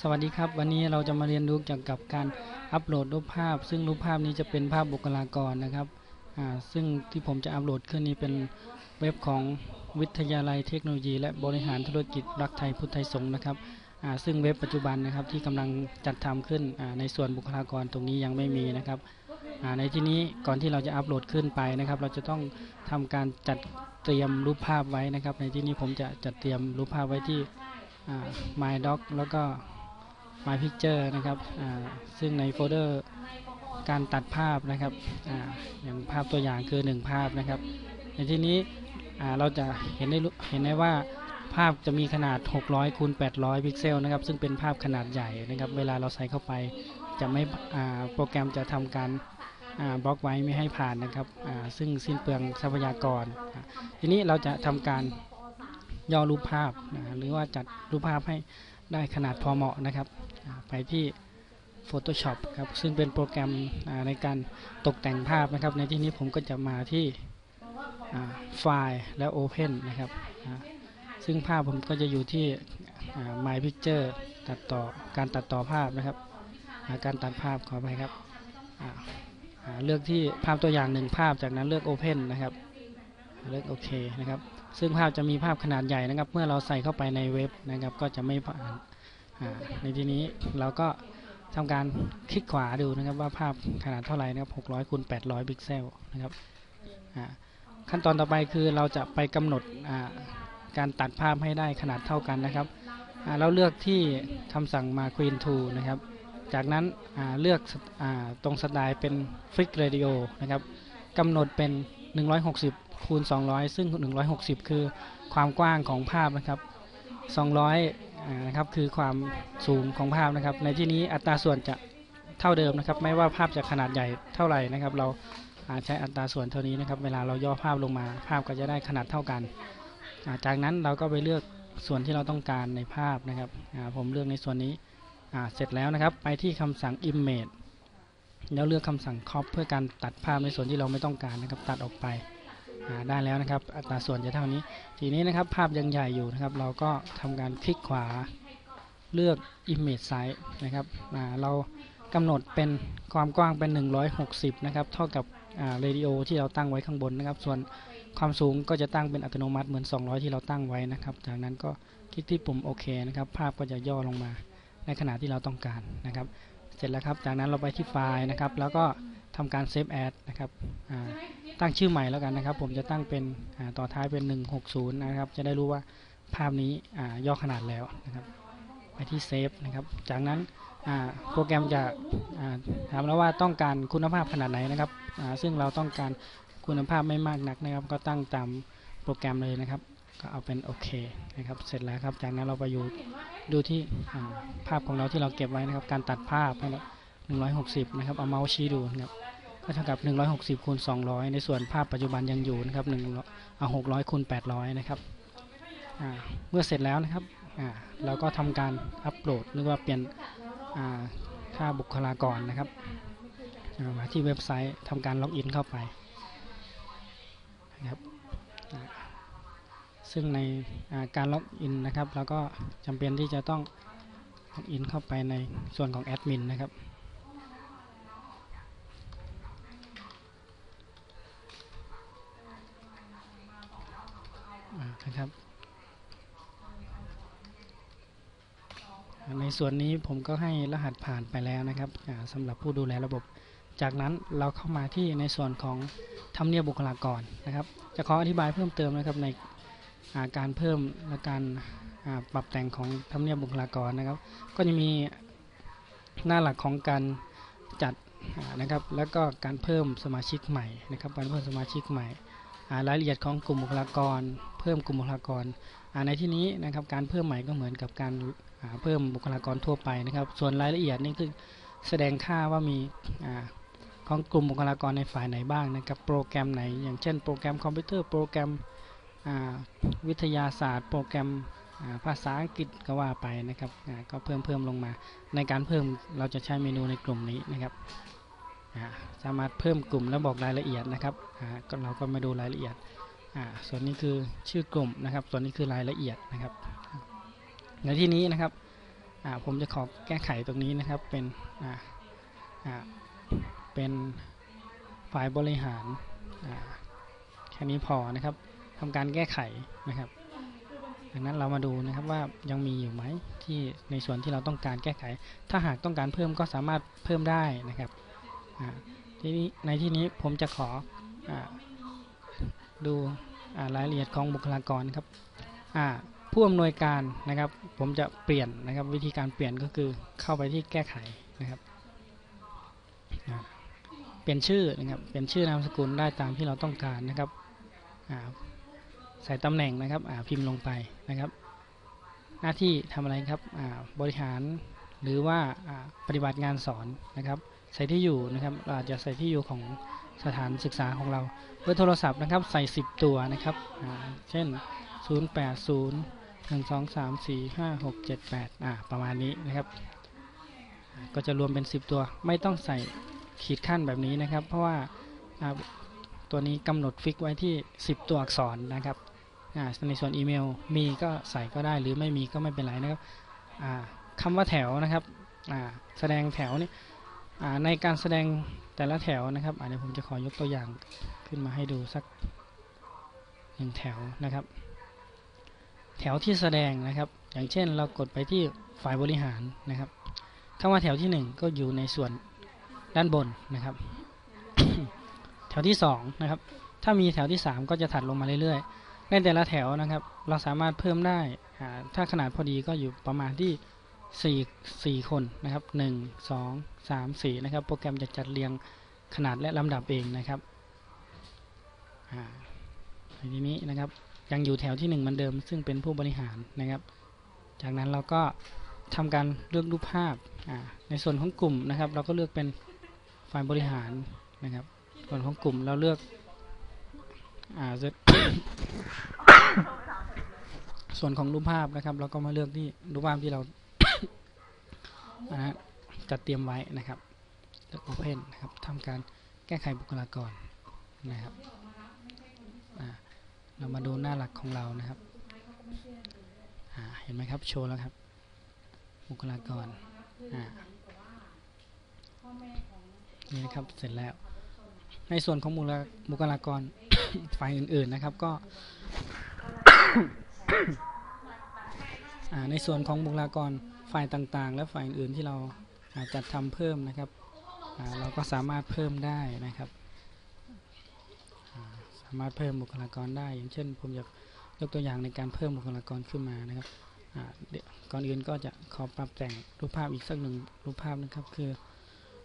สวัสดีครับ วันนี้เราจะมาเรียนรู้เกี่ยวกับการอัปโหลดรูปภาพ ซึ่งรูปภาพนี้จะเป็นภาพบุคลากรนะครับซึ่งที่ผมจะอัปโหลดขึ้นนี้เป็นเว็บของวิทยาลัยเทคโนโลยี และบริหารธุรกิจรักไทยพุทธไทยสงฆ์นะครับซึ่งเว็บปัจจุบันนะครับที่กำลังจัดทำขึ้นในส่วนบุคลากรตรงนี้ยังไม่มีนะครับในที่นี้ก่อนที่เราจะอัปโหลดขึ้นไปนะครับ เราจะต้องทำการจัดเตรียมรูปภาพไว้นะครับ ในที่นี้ผมจะจัดเตรียมรูปภาพไว้ที่ My Doc แล้วก็ My Picture นะครับอ่าซึ่งในโฟลเดอร์การตัดภาพนะครับอาอย่างภาพตัวอย่างคือ 1 ภาพนะครับ ในที่นี้อ่าเราจะเห็นได้รู้เห็นได้ว่าภาพจะมีขนาด 600คูณ800 พิกเซลนะครับ ซึ่งเป็นภาพขนาดใหญ่นะครับ เวลาเราใส่เข้าไปจะไม่อ่าโปรแกรมจะทำการอ่าบล็อกไว้ไม่ให้ผ่านนะครับอ่าซึ่งสิ้นเปลืองทรัพยากร ทีนี้เราจะทำการย่อรูปภาพนะหรือว่าจัดรูปภาพให้ ได้ขนาดพอเหมาะนะครับไปที่ Photoshop ครับซึ่งเป็นโปรแกรมในการตกแต่งภาพนะครับ ในที่นี้ผมก็จะมาที่ไฟล์แล้ว Open นะครับซึ่งภาพผมก็จะอยู่ที่ My Picture ตัดต่อการตัดต่อภาพนะครับการตัดภาพขอไปครับเลือกที่ภาพตัวอย่างหนึ่งภาพจากนั้นเลือก Open นะครับ เลือกโอเคนะครับ ซึ่งภาพจะมีภาพขนาดใหญ่นะครับ เมื่อเราใส่เข้าไปในเว็บนะครับ ก็จะไม่ผ่านอ่าในที่นี้เราก็ทำการคลิกขวาดูนะครับว่าภาพขนาดเท่าไหร่นะครับ600คูณ800พิกเซลนะครับขั้นตอนต่อไปคือเราจะไปกำหนดการตัดภาพให้ได้ขนาดเท่ากันนะครับเราเลือกที่คำสั่งมา Queen to นะครับ จากนั้นเลือกอตรงสไตล์เป็น Fix Radio นะครับกำหนดเป็น 160 คูณ 200 ซึ่ง 160 คือความกว้างของภาพนะครับ 200อ่านะครับคือความสูงของภาพนะครับ ในที่นี้อัตราส่วนจะเท่าเดิมนะครับ ไม่ว่าภาพจะขนาดใหญ่เท่าไหร่นะครับ เราใช้อัตราส่วนเท่านี้นะครับ เวลาเราย่อภาพลงมา ภาพก็จะได้ขนาดเท่ากันาจากนั้นเราก็ไปเลือกส่วนที่เราต้องการในภาพนะครับผมเลือกในส่วนนี้เสร็จแล้วนะครับ ไปที่คำสั่ง image แล้วเลือกคำสั่ง crop เพื่อการตัดภาพในส่วนที่เราไม่ต้องการนะครับ ตัดออกไป ได้แล้วนะครับ อัตราส่วนจะเท่านี้ ทีนี้นะครับภาพยังใหญ่อยู่นะครับ เราก็ทำการคลิกขวาเลือก image size นะครับเรากำหนดเป็นความกว้างเป็น 160 นะครับ เท่ากับเรดิโอที่เราตั้งไว้ข้างบนนะครับ ส่วนความสูงก็จะตั้งเป็นอัตโนมัติเหมือน 200 ที่เราตั้งไว้นะครับ จากนั้นก็คลิกที่ปุ่มโอเคนะครับ ภาพก็จะย่อลงมาในขนาดที่เราต้องการนะครับ เสร็จแล้วครับ จากนั้นเราไปที่ไฟล์นะครับ แล้วก็ ทำการ save as นะครับอ่าตั้งชื่อใหม่แล้วกันนะครับ ผมจะตั้งเป็นอ่าต่อท้ายเป็น 160 นะครับ จะได้รู้ว่าภาพนี้อ่าย่อขนาดแล้วนะครับ ไปที่เซฟนะครับ จากนั้นอ่าโปรแกรมจะอ่าถามแล้วว่าต้องการคุณภาพขนาดไหนนะครับอ่าซึ่งเราต้องการคุณภาพไม่มากนักนะครับ ก็ตั้งตามโปรแกรมเลยนะครับ ก็เอาเป็นโอเคนะครับ เสร็จแล้วครับ จากนั้นเราไปอยู่ดูที่อ่าภาพของเราที่เราเก็บไว้นะครับ การตัดภาพนะครับ 160 นะครับ เอาเมาส์ชี้ดูนะครับ ก็เท่ากับ 160คูณ200 ในส่วนภาพปัจจุบันยังอยู่นะครับ1เอา600คูณ800 นะครับ เมื่อเสร็จแล้วนะครับ เราก็ทำการอัปโหลดหรือว่าเปลี่ยนค่าบุคลากรนะครับ มาที่เว็บไซต์ทำการล็อกอินเข้าไปนะครับซึ่งในการล็อกอินนะครับ เราก็จำเป็นที่จะต้องล็อกอินเข้าไปในส่วนของแอดมินนะครับ อ่า นะครับ ในส่วนนี้ผมก็ให้รหัสผ่านไปแล้วนะครับสำหรับผู้ดูแลระบบ จากนั้นเราเข้ามาที่ในส่วนของทำเนียบบุคลากรนะครับ จะขออธิบายเพิ่มเติมนะครับในาการเพิ่มและการาปรับแต่งของทำเนียบบุคลากรนะครับ ก็จะมีหน้าหลักของการจัดนะครับ แล้วก็การเพิ่มสมาชิกใหม่นะครับการเพิ่มสมาชิกใหม่ รายละเอียดของกลุ่มบุคลากร เพิ่มกลุ่มบุคลากรในที่นี้นะครับการเพิ่มใหม่ก็เหมือนกับการาเพิ่มบุคลากรทั่วไปนะครับ ส่วนรายละเอียดนี่คือแสดงค่าว่ามีอของกลุ่มบุคลากรในฝ่ายไหนบ้างนะครับโปรแกรมไหน อย่างเช่นโปรแกรมคอมพิวเตอร์โปรแกรมวิทยาศาสตร์ โปรแกรมาภาษาอังกฤษก็ว่าไปนะครับก็เพิ่มเพิ่มลงมา ในการเพิ่มเราจะใช้เมนูในกลุ่มนี้นะครับ สามารถเพิ่มกลุ่มแล้วบอกรายละเอียดนะครับก็เราก็มาดูรายละเอียด ส่วนนี้คือชื่อกลุ่มนะครับ ส่วนนี้คือรายละเอียดนะครับ ในที่นี้นะครับผมจะขอแก้ไขตรงนี้นะครับเป็นเป็นฝ่ายบริหารแค่นี้พอนะครับทำการแก้ไขนะครับดังนั้นเรามาดูนะครับว่ายังมีอยู่ไหมที่ในส่วนที่เราต้องการแก้ไข ถ้าหากต้องการเพิ่มก็สามารถเพิ่มได้นะครับ ทีนี้ในที่นี้ผมจะขออดูอรายละเอียดของบุคลากรครับผู้อำนวยการนะครับ ผมจะเปลี่ยนนะครับ วิธีการเปลี่ยนก็คือเข้าไปที่แก้ไขนะครับเปลี่ยนชื่อนะครับเปลี่ยนชื่อนามสกุลได้ตามที่เราต้องการนะครับใส่ตำแหน่งนะครับพิมพ์ลงไปนะครับ หน้าที่ทำอะไรครับบริหารหรือว่าปฏิบัติงานสอนนะครับ ใส่ที่อยู่นะครับเราอาจจะใส่ที่อยู่ของสถานศึกษาของเราเบอร์โทรศัพท์นะครับใส่ 10 ตัวนะครับอ่าเช่น 080 1 2 3 4 5 6 7 8อ่าประมาณนี้นะครับ ก็จะรวมเป็น 10 ตัว ไม่ต้องใส่ขีดขั้นแบบนี้นะครับ เพราะว่าตัวนี้กำหนดฟิกไว้ที่ 10 ตัวอักษรนะครับในส่วนอีเมลมีก็ใส่ก็ได้หรือไม่มีก็ไม่เป็นไรนะครับคำว่าแถวนะครับแสดงแถวนี่ ในการแสดงแต่ละแถวนะครับอ่าเดี๋ยวผมจะขอยกตัวอย่างขึ้นมาให้ดูสักหนึ่งแถวนะครับ แถวที่แสดงนะครับ อย่างเช่นเรากดไปที่ฝ่ายบริหารนะครับคำว่าแถวที่หนึ่งก็อยู่ในส่วนด้านบนนะครับ แถวที่สองนะครับ ถ้ามีแถวที่สามก็จะถัดลงมาเรื่อยๆ ในแต่ละแถวนะครับ เราสามารถเพิ่มได้ ถ้าขนาดพอดีก็อยู่ประมาณที่ สี่คนนะครับหนึ่งสองสามสี่นะครับ โปรแกรมจะจัดเรียงขนาดและลำดับเองนะครับอ่าทีนี้นะครับยังอยู่แถวที่หนึ่งเหมือนเดิม ซึ่งเป็นผู้บริหารนะครับ จากนั้นเราก็ทำการเลือกรูปภาพอ่าในส่วนของกลุ่มนะครับ เราก็เลือกเป็นฝ่ายบริหารนะครับ ส่วนของกลุ่มเราเลือกอ่าส่วนของรูปภาพนะครับ เราก็มาเลือกที่รูปภาพที่เรา นะฮะจัดเตรียมไว้นะครับเลือก Open นะครับทำการแก้ไขบุคลากรนะครับเรามาดูหน้าหลักของเรานะครับเห็นไหมครับโชว์แล้วครับ บุคลากรนี่นะครับเสร็จแล้ว ในส่วนของบุคลาบุคลากรฝ่ายอื่น ๆนะครับก็ ในส่วนของบุคลากรฝ่ายต่างๆ และฝ่ายอื่นที่เราจจะทำเพิ่มนะครับ เราก็สามารถเพิ่มได้นะครับ สามารถเพิ่มบุคลากรได้ อย่างเช่น ผมอยากยกตัวอย่างในการเพิ่มบุคลากรขึ้นมานะครับก่อนอื่นก็จะขอปรับแต่งรูปภาพอีกสักหนึ่งรูปภาพนะครับ คือ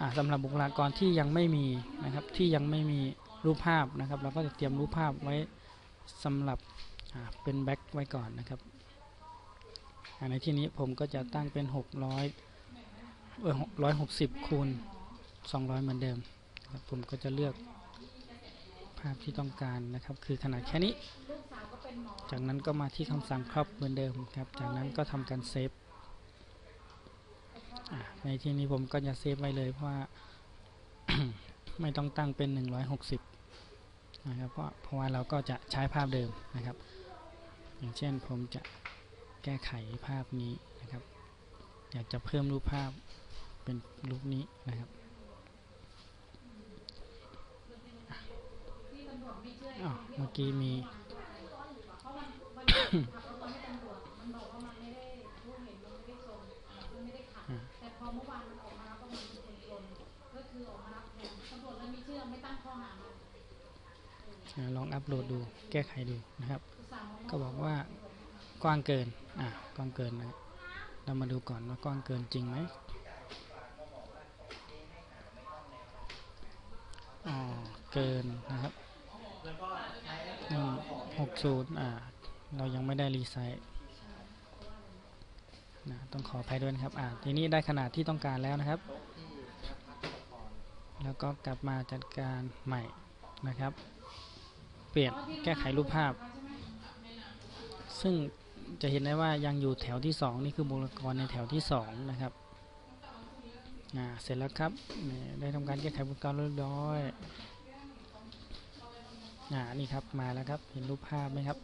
อาสำหรับบุคลากรที่ยังไม่มีนะครับ ที่ยังไม่มีรูปภาพนะครับ เราก็จะเตรียมรูปภาพไว้สำหรับเป็นแบ็คไว้ก่อนนะครับ ในที่นี้ผมก็จะตั้งเป็น 600เออ160 คูณ 200 เหมือนเดิม ผมก็จะเลือกภาพที่ต้องการนะครับ คือขนาดแค่นี้ จากนั้นก็มาที่คำสั่งครอบเหมือนเดิมครับ จากนั้นก็ทำการเซฟในที่นี้ผมก็จะเซฟไว้เลยเพราะว่าไม่ต้องตั้งเป็น 160 นะครับเพราะเพราะว่าเราก็จะใช้ภาพเดิมนะครับ อย่างเช่นผมจะ แก้ไขภาพนี้นะครับ อยากจะเพิ่มรูปภาพเป็นรูปนี้นะครับเมื่อกี้มีแต่พอเมื่อวานมันออกมาแล้วก็มันเป็นคนชนก็คือมารับแทนตำรวจแล้มีเชื่อไม่ตั้งข้อหามันอ่าลองอัปโหลดดูแก้ไขดูนะครับ ก็บอกว่า กว้างเกิน อะ กว้างเกินนะ เรามาดูก่อนว่ากว้างเกินจริงไหมอ๋อ เกินนะครับหนึ่งหกศูนย์อ่า เรายังไม่ได้รีไซต์นะต้องขออภัยด้วยนะครับ อ่า ทีนี้ได้ขนาดที่ต้องการแล้วนะครับ แล้วก็กลับมาจัดการใหม่นะครับ เปลี่ยนแก้ไขรูปภาพ ซึ่ง จะเห็นได้ว่ายังอยู่แถวที่ 2 นี่คือบุคลากรในแถวที่ 2 นะครับเสร็จแล้วครับ ได้ทำการแก้ไขบุคลากรเรียบร้อยอ่านี่ครับมาแล้วครับเห็นรูปภาพไหมครับ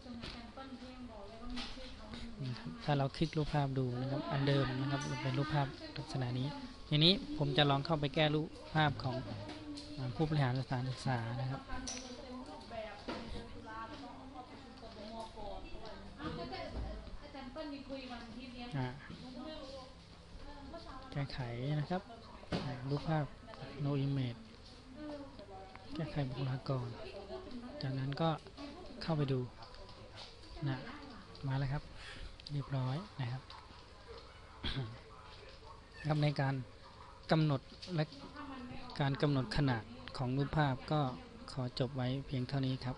ถ้าเราคลิกรูปภาพดูนะครับอันเดิมนะครับเป็นรูปภาพลักษณะนี้ ทีนี้ผมจะลองเข้าไปแก้รูปภาพของผู้บริหารสถานศึกษานะครับ อ้าวก็จะอาจารย์เปิ้ลมีคุยวันอาที่เนี้ย อ่า แก้ไขนะครับรูปภาพ no image แก้ไขบุคลากร จากนั้นก็เข้าไปดูนะมาแล้วครับ เรียบร้อยนะครับครับในการกำหนดและการกำหนดขนาดของรูปภาพก็ขอจบไว้เพียงเท่านี้ครับ